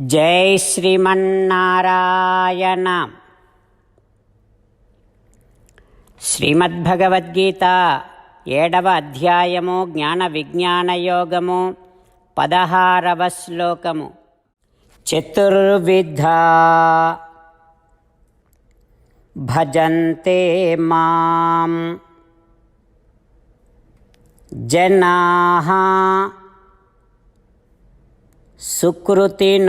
జై శ్రీమన్నారాయణ. శ్రీమద్భగవద్గీత ఏడవ అధ్యాయము జ్ఞాన విజ్ఞాన యోగము పదహారవ శ్లోకము. చతుర్విధ భజంతే మాం జనా సుకృతినోర్జున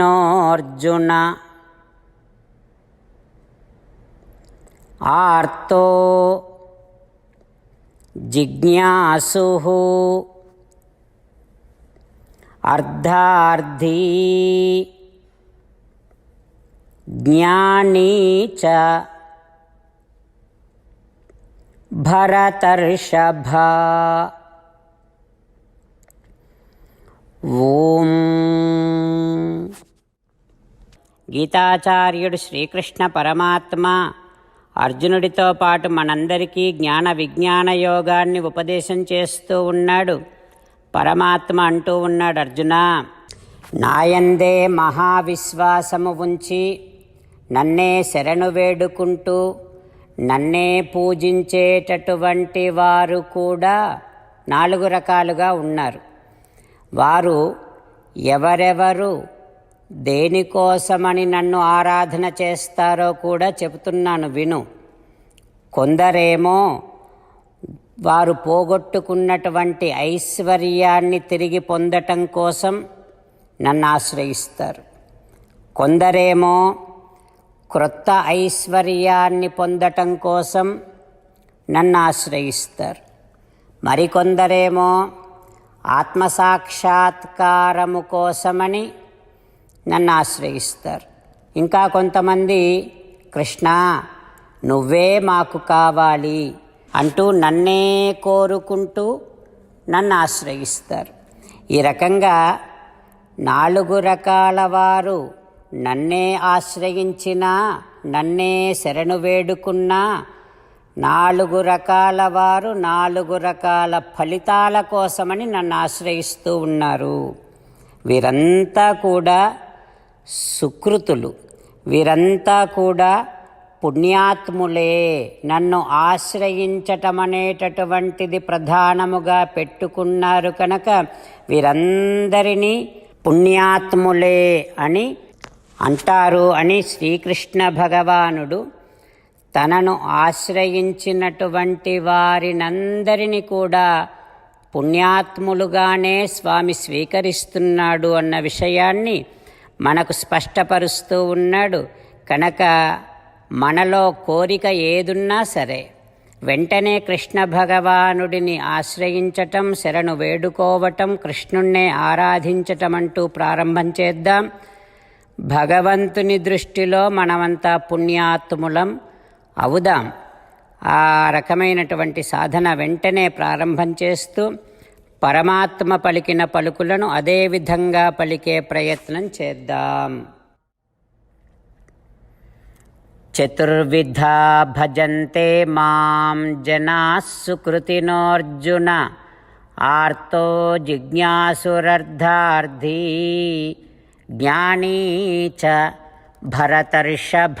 ఆర్తో జిజ్ఞాసు అర్ధార్థీ జ్ఞానీ చ భరతర్షభ ఓం. గీతాచార్యుడు శ్రీకృష్ణ పరమాత్మ అర్జునుడితో పాటు మనందరికీ జ్ఞాన విజ్ఞాన యోగాన్ని ఉపదేశం చేస్తూ ఉన్నాడు. పరమాత్మ అంటూ ఉన్నాడు అర్జున నాయందే మహావిశ్వాసము ఉంచి నన్నే శరణు వేడుకుంటూ నన్నే పూజించేటటువంటి వారు కూడా నాలుగు రకాలుగా ఉన్నారు. వారు ఎవరెవరు దేనికోసమని నన్ను ఆరాధన చేస్తారో కూడా చెబుతున్నాను విను. కొందరేమో వారు పోగొట్టుకున్నటువంటి ఐశ్వర్యాన్ని తిరిగి పొందటం కోసం నన్ను ఆశ్రయిస్తారు. కొందరేమో క్రొత్త ఐశ్వర్యాన్ని పొందటం కోసం నన్ను ఆశ్రయిస్తారు. మరికొందరేమో ఆత్మసాక్షాత్కారము కోసమని నన్ను ఆశ్రయిస్తారు. ఇంకా కొంతమంది కృష్ణ నువ్వే మాకు కావాలి అంటూ నన్నే కోరుకుంటూ నన్ను ఆశ్రయిస్తారు. ఈ రకంగా నాలుగు రకాల వారు నన్నే ఆశ్రయించినా నన్నే శరణు వేడుకున్నా నాలుగు రకాల వారు నాలుగు రకాల ఫలితాల కోసమని నన్ను ఆశ్రయిస్తూ ఉన్నారు. వీరంతా కూడా సుకృతులు. వీరంతా కూడా పుణ్యాత్ములే. నన్ను ఆశ్రయించటం అనేటటువంటిది ప్రధానముగా పెట్టుకున్నారు కనుక వీరందరినీ పుణ్యాత్ములే అని అంటారు అని శ్రీకృష్ణ భగవానుడు తనను ఆశ్రయించినటువంటి వారినందరినీ కూడా పుణ్యాత్ములుగానే స్వామి స్వీకరిస్తున్నాడు అన్న విషయాన్ని మనకు స్పష్టపరుస్తూ ఉన్నాడు. కనుక మనలో కోరిక ఏదున్నా సరే వెంటనే కృష్ణ భగవానుడిని ఆశ్రయించటం శరణు వేడుకోవటం కృష్ణుణ్ణే ఆరాధించటం అంటూ ప్రారంభం చేద్దాం. భగవంతుని దృష్టిలో మనమంతా పుణ్యాత్ములం. అవుదాం. ఆ రకమైనటువంటి సాధన వెంటనే ప్రారంభం చేస్తూ పరమాత్మ పలికిన పలుకులను అదే విధంగా పలికే ప్రయత్నం చేద్దాం. చతుర్విధా భజంతే మాం జనా సుకృతినోర్జున ఆర్తో జిజ్ఞాసురర్ధార్థీ జ్ఞానీ చ భరతర్షభ.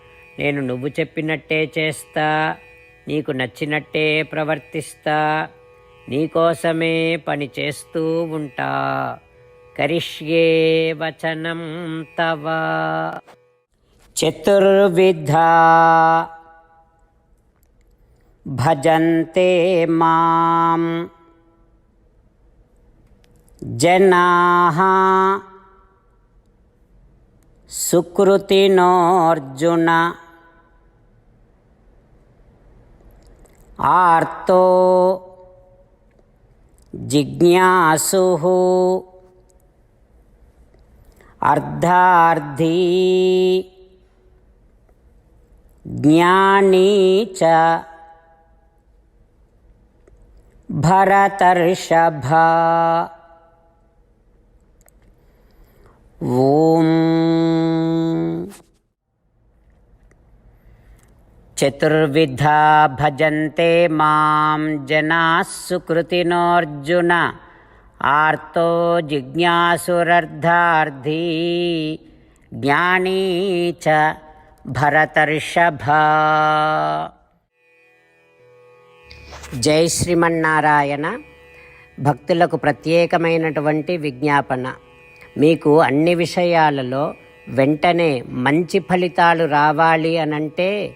నేను నువ్వు చెప్పినట్టే చేస్తా నీకు నచ్చినట్టే ప్రవర్తిస్తా నీకోసమే పని చేస్తూ ఉంటా. కరిష్యే వచనం తవ. చతుర్విధా. భజంతే మాం. జనా సుకృతినోర్జున ఆర్తో జిజ్ఞాసు అర్ధార్థీ జ్ఞానీ చ భరతర్షభ ఓం చతుర్విధా భజంతే మాం జనా సుకృతినోర్జున ఆర్తో జిజ్ఞాసురర్ధార్థీ. జ్ఞానీ చ భరతర్షభ. జై శ్రీమన్నారాయణ. భక్తులకు ప్రత్యేకమైనటువంటి విజ్ఞాపన. మీకు అన్ని విషయాలలో వెంటనే మంచి ఫలితాలు రావాలి అనంటే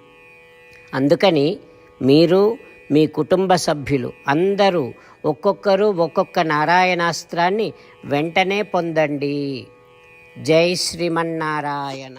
అందుకని మీరు మీ కుటుంబ సభ్యులు అందరూ ఒక్కొక్కరు ఒక్కొక్క నారాయణాస్త్రాన్ని వెంటనే పొందండి. జై శ్రీమన్నారాయణ.